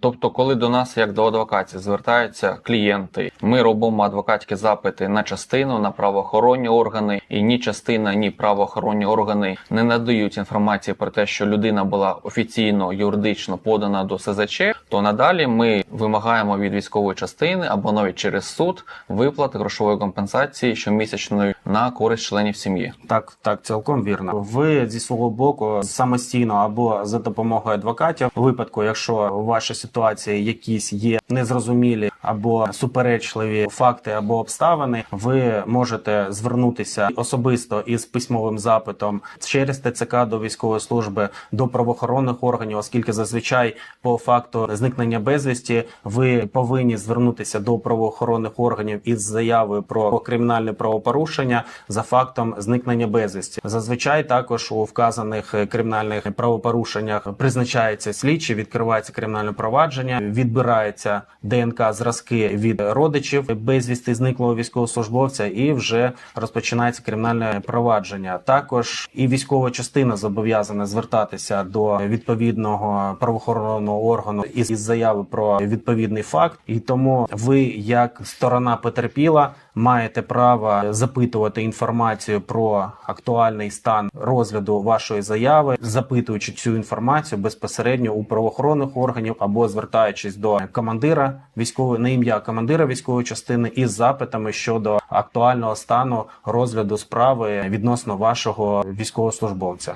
Тобто, коли до нас, як до адвокатів, звертаються клієнти, ми робимо адвокатські запити на частину, на правоохоронні органи, і ні частина, ні правоохоронні органи не надають інформації про те, що людина була офіційно юридично подана до СЗЧ, то надалі ми вимагаємо від військової частини або навіть через суд виплати грошової компенсації щомісячної на користь членів сім'ї. Так, так, цілком вірно. Ви зі свого боку самостійно або за допомогою адвокатів, у випадку, якщо у вашій ситуації якісь є незрозумілі або суперечливі факти або обставини, ви можете звернутися особисто із письмовим запитом через ТЦК до військової служби до правоохоронних органів, оскільки зазвичай по факту зникнення безвісті ви повинні звернутися до правоохоронних органів із заявою про кримінальне правопорушення за фактом зникнення безвісті. Зазвичай також у вказаних кримінальних правопорушеннях призначається слідчий, відкривається кримінальне провадження, відбирається ДНК зразки від родичів безвісти зниклого військовослужбовця, і вже розпочинається кримінальне провадження. Також і військова частина зобов'язана звертатися до відповідного правоохоронного органу із, заяви про відповідний факт, і тому ви, як сторона потерпіла, маєте право запитувати інформацію про актуальний стан розгляду вашої заяви, запитуючи цю інформацію безпосередньо у правоохоронних органів або звертаючись до командира військової на ім'я командира військової частини із запитами щодо актуального стану розгляду справи відносно вашого військовослужбовця.